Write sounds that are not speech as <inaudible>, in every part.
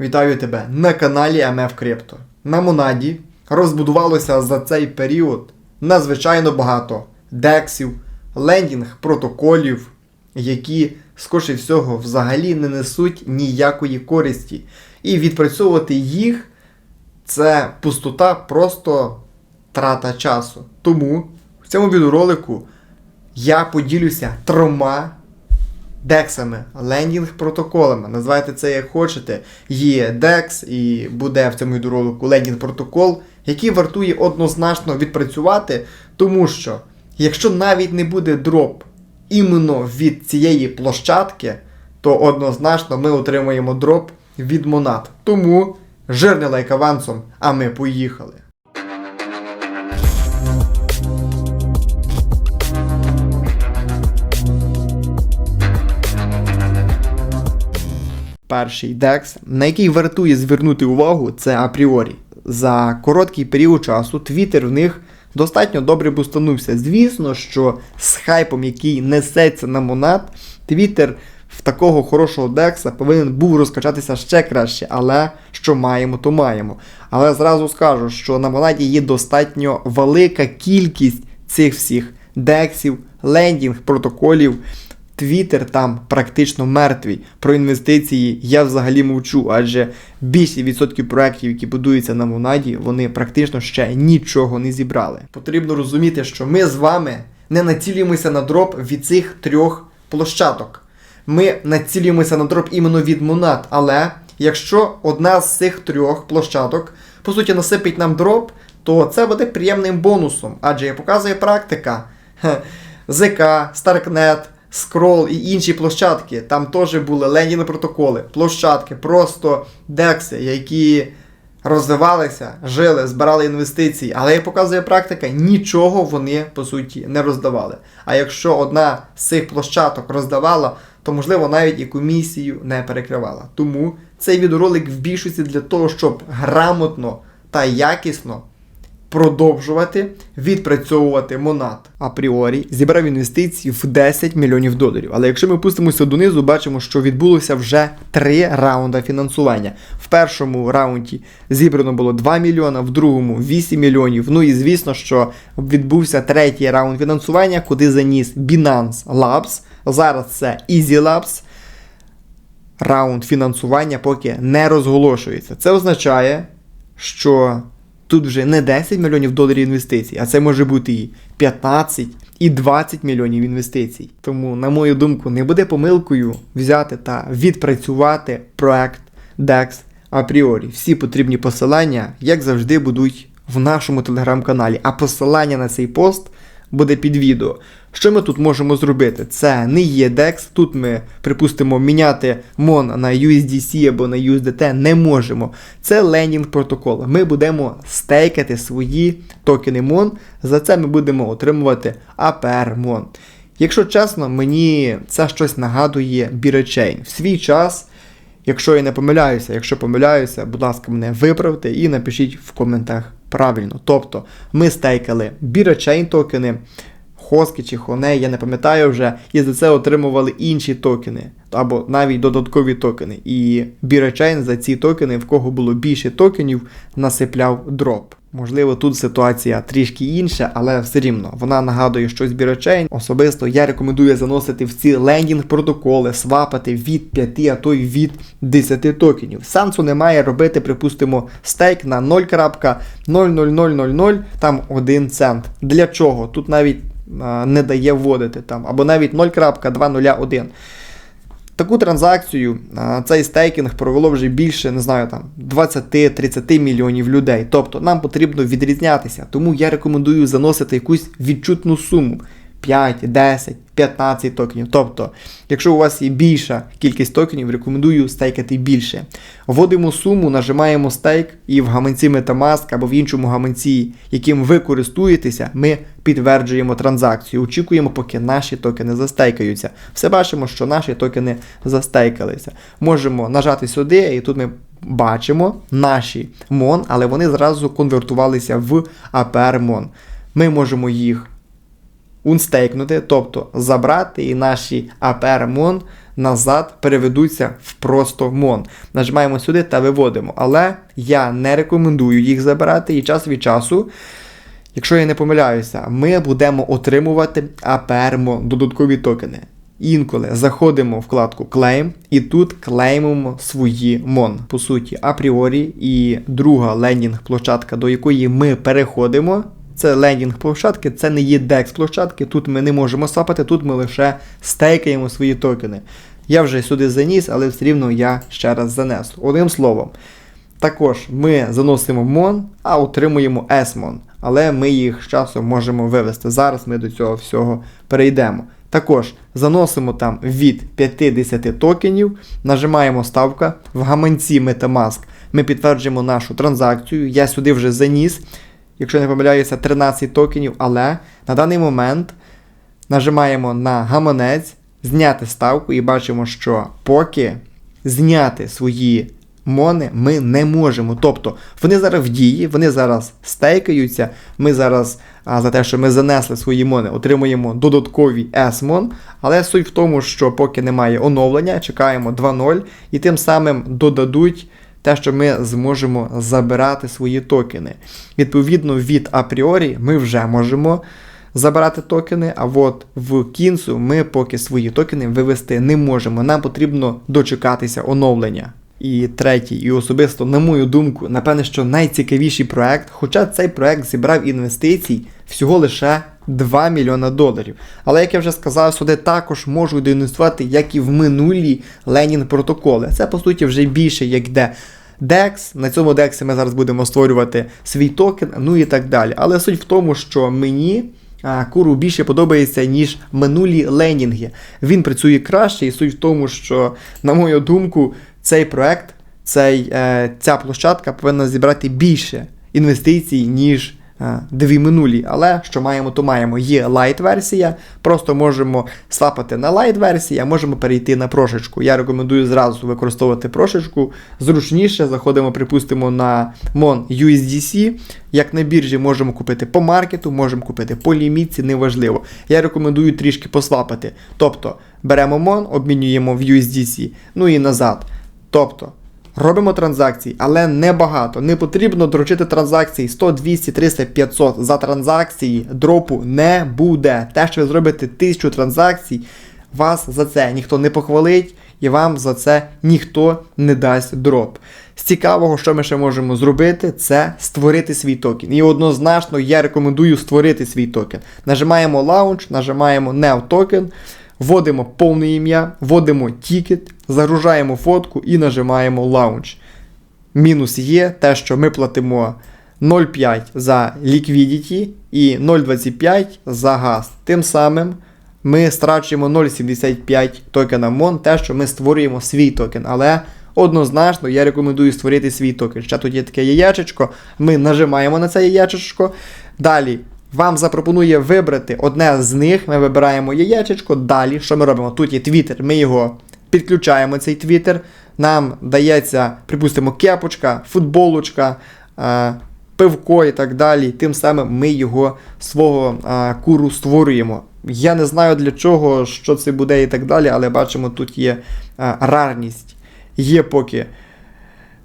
Вітаю тебе на каналі MF Crypto. На Монаді розбудувалося за цей період надзвичайно багато дексів, лендінг протоколів, які, скоріше всього, взагалі не несуть ніякої користі. І відпрацьовувати їх це пустота, просто трата часу. Тому в цьому відеоролику я поділюся трьома дексами, лендінг протоколами. Називайте це як хочете. Є декс і буде в цьому відеоролику лендінг протокол, який вартує однозначно відпрацювати, тому що якщо навіть не буде дроп іменно від цієї площадки, то однозначно ми отримаємо дроп від монат. Тому жирний лайк авансом, а ми поїхали. Перший декс, на який вартує звернути увагу, це апріорі. За короткий період часу Твіттер в них достатньо добре бустанувся. Звісно, що з хайпом, який несеться на монат, Твіттер в такого хорошого декса повинен був розкачатися ще краще, але що маємо, то маємо. Але зразу скажу, що на монаді є достатньо велика кількість цих всіх дексів, лендінг, протоколів. Твіттер там практично мертвий. Про інвестиції я взагалі мовчу, адже більшість відсотків проєктів, які будуються на Монаді, вони практично ще нічого не зібрали. Потрібно розуміти, що ми з вами не націлюємося на дроп від цих трьох площадок. Ми націлюємося на дроп іменно від Монад, але якщо одна з цих трьох площадок по суті насипить нам дроп, то це буде приємним бонусом, адже як показує практика. <laughs> ЗК, Starknet, Scroll і інші площадки. Там теж були лендінг протоколи, площадки, просто декси, які розвивалися, жили, збирали інвестиції. Але як показує практика, нічого вони по суті не роздавали. А якщо одна з цих площадок роздавала, то можливо навіть і комісію не перекривала. Тому цей відеоролик в більшості для того, щоб грамотно та якісно продовжувати відпрацьовувати монат. Апріорі зібрав інвестиції в 10 мільйонів доларів. Але якщо ми пустимося донизу, бачимо, що відбулося вже три раунди фінансування. В першому раунді зібрано було 2 мільйона, в другому 8 мільйонів. Ну і звісно, що відбувся третій раунд фінансування, куди заніс Binance Labs. Зараз це Easy Labs. Раунд фінансування поки не розголошується. Це означає, що тут вже не 10 мільйонів доларів інвестицій, а це може бути і 15, і 20 мільйонів інвестицій. Тому, на мою думку, не буде помилкою взяти та відпрацювати проект DEX апріорі. Всі потрібні посилання, як завжди, будуть в нашому телеграм-каналі. А посилання на цей пост буде під відео. Що ми тут можемо зробити? Це не є DEX. Тут ми, припустимо, міняти MON на USDC або на USDT не можемо. Це лендінг протокол. Ми будемо стейкати свої токени MON. За це ми будемо отримувати APR MON. Якщо чесно, мені це щось нагадує Біречейн. В свій час, якщо я не помиляюся, якщо помиляюся, будь ласка, мене виправте і напишіть в коментах правильно. Тобто ми стейкали Біречейн токени. Хоски чи хоне, я не пам'ятаю вже, і за це отримували інші токени, або навіть додаткові токени. І Біречейн за ці токени, в кого було більше токенів, насипляв дроп. Можливо, тут ситуація трішки інша, але все рівно вона нагадує щось Біречейн. Особисто я рекомендую заносити в ці лендінг протоколи, свапати від 5, а то й від 10 токенів. Сенсу немає робити, припустимо, стейк на 0.00000, там 1 цент. Для чого? Тут навіть а, не дає вводити там, або навіть 0.201. Таку транзакцію, цей стейкінг провело вже більше, не знаю, там 20-30 мільйонів людей. Тобто нам потрібно відрізнятися. Тому я рекомендую заносити якусь відчутну суму. 5, 10, 15 токенів. Тобто, якщо у вас є більша кількість токенів, рекомендую стейкати більше. Вводимо суму, нажимаємо стейк, і в гаманці Metamask або в іншому гаманці, яким ви користуєтеся, ми підтверджуємо транзакцію. Очікуємо, поки наші токени застейкаються. Все бачимо, що наші токени застейкалися. Можемо нажати сюди, і тут ми бачимо наші MON, але вони зразу конвертувалися в APR MON. Ми можемо їх унстейкнути, тобто забрати і наші APR Mon назад переведуться в просто Mon. Нажимаємо сюди та виводимо. Але я не рекомендую їх забирати і час від часу. Якщо я не помиляюся, ми будемо отримувати APR додаткові токени. Інколи заходимо в вкладку Claim і тут клеймимо свої мон. По суті, апріорі. І друга лендінг-площадка, до якої ми переходимо. Це лендінг площадки, це не є DEX площадки. Тут ми не можемо сапати, тут ми лише стейкаємо свої токени. Я вже сюди заніс, але все рівно я ще раз занесу. Одним словом, також ми заносимо мон, а отримуємо S-мон. Але ми їх з часом можемо вивести. Зараз ми до цього всього перейдемо. Також заносимо там від 50 токенів, нажимаємо ставка в гаманці Metamask. Ми підтверджуємо нашу транзакцію. Я сюди вже заніс, якщо не помиляюся, 13 токенів, але на даний момент нажимаємо на гаманець, зняти ставку і бачимо, що поки зняти свої мони ми не можемо. Тобто вони зараз в дії, вони зараз стейкаються. Ми зараз а, за те, що ми занесли свої мони, отримуємо додаткові S-мон. Але суть в тому, що поки немає оновлення, чекаємо 2.0 і тим самим додадуть. Те, що ми зможемо забирати свої токени. Відповідно, від апріорі ми вже можемо забирати токени, а от в кінцю ми поки свої токени вивести не можемо. Нам потрібно дочекатися оновлення. І третій, і особисто, на мою думку, напевне, що найцікавіший проект, хоча цей проект зібрав інвестицій всього лише 2 мільйона доларів. Але як я вже сказав, сюди також можуть інвестувати, як і в минулі Ленін протоколи. Це по суті вже більше як де. DEX, на цьому DEX ми зараз будемо створювати свій токен, ну і так далі. Але суть в тому, що мені а, куру більше подобається, ніж минулі ленінги. Він працює краще, і суть в тому, що, на мою думку, цей проект, цей, е, ця площадка повинна зібрати більше інвестицій, ніж дві минулі. Але що маємо, то маємо. Є лайт-версія, просто можемо слапати на лайт-версії, а можемо перейти на прошечку. Я рекомендую зразу використовувати прошечку. Зручніше, заходимо, припустимо, на Mon USDC. Як на біржі можемо купити по маркету, можемо купити по лімітці, неважливо. Я рекомендую трішки послапати. Тобто беремо Mon, обмінюємо в USDC, ну і назад. Тобто робимо транзакції, але не багато. Не потрібно доручити транзакції 100, 200, 300, 500. За транзакції дропу не буде. Те, що ви зробите 1000 транзакцій, вас за це ніхто не похвалить і вам за це ніхто не дасть дроп. З цікавого, що ми ще можемо зробити, це створити свій токен. І однозначно я рекомендую створити свій токен. Нажимаємо Launch, нажимаємо New Token. Вводимо повне ім'я, вводимо тікет, загружаємо фотку і нажимаємо Launch. Мінус є те, що ми платимо 0,5 за Liquidity і 0,25 за газ. Тим самим ми страчуємо 0,75 токена MON, те, що ми створюємо свій токен. Але однозначно я рекомендую створити свій токен. Ще тут є таке яєчечко, ми нажимаємо на це яєчечко. Далі вам запропонує вибрати одне з них. Ми вибираємо яєчечко. Далі, що ми робимо? Тут є твіттер, ми його підключаємо, цей твіттер. Нам дається, припустимо, кепочка, футболочка, е, пивко і так далі. Тим самим ми його свого е, куру створюємо. Я не знаю для чого, що це буде і так далі, але бачимо, тут є е, рарність. Є поки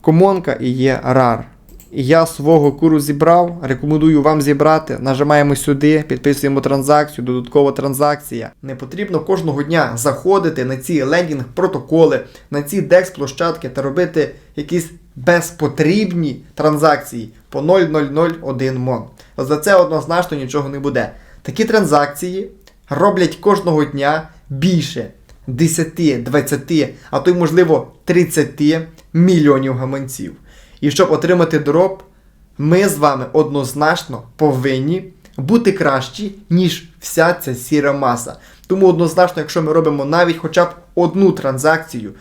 комонка і є рар. Я свого куру зібрав, рекомендую вам зібрати. Нажимаємо сюди, підписуємо транзакцію, додаткова транзакція. Не потрібно кожного дня заходити на ці лендінг-протоколи, на ці DEX-площадки та робити якісь безпотрібні транзакції по 0,001 мон. За це однозначно нічого не буде. Такі транзакції роблять кожного дня більше 10, 20, а то й можливо 30 мільйонів гаманців. І щоб отримати дроп, ми з вами однозначно повинні бути кращі, ніж вся ця сіра маса. Тому однозначно, якщо ми робимо навіть хоча б одну транзакцію,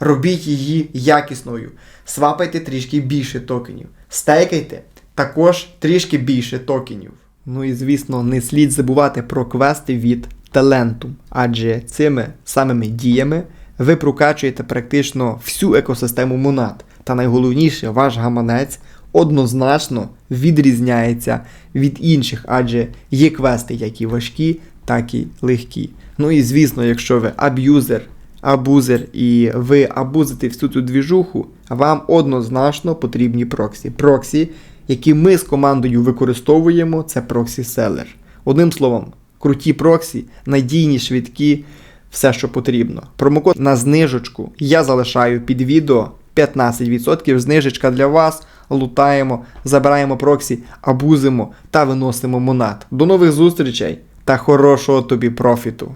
робіть її якісною. Свапайте трішки більше токенів. Стейкайте також трішки більше токенів. Ну і звісно, не слід забувати про квести від таленту, адже цими самими діями ви прокачуєте практично всю екосистему Монад. Та найголовніше, ваш гаманець однозначно відрізняється від інших, адже є квести, які важкі, так і легкі. Ну і звісно, якщо ви аб'юзер, абузер і ви абузите всю цю двіжуху, вам однозначно потрібні проксі. Проксі, які ми з командою використовуємо, це проксі селер. Одним словом, круті проксі, надійні, швидкі, все, що потрібно. Промокод на знижечку я залишаю під відео 15% знижечка для вас. Лутаємо, забираємо проксі, абузимо та виносимо монат. До нових зустрічей та хорошого тобі профіту!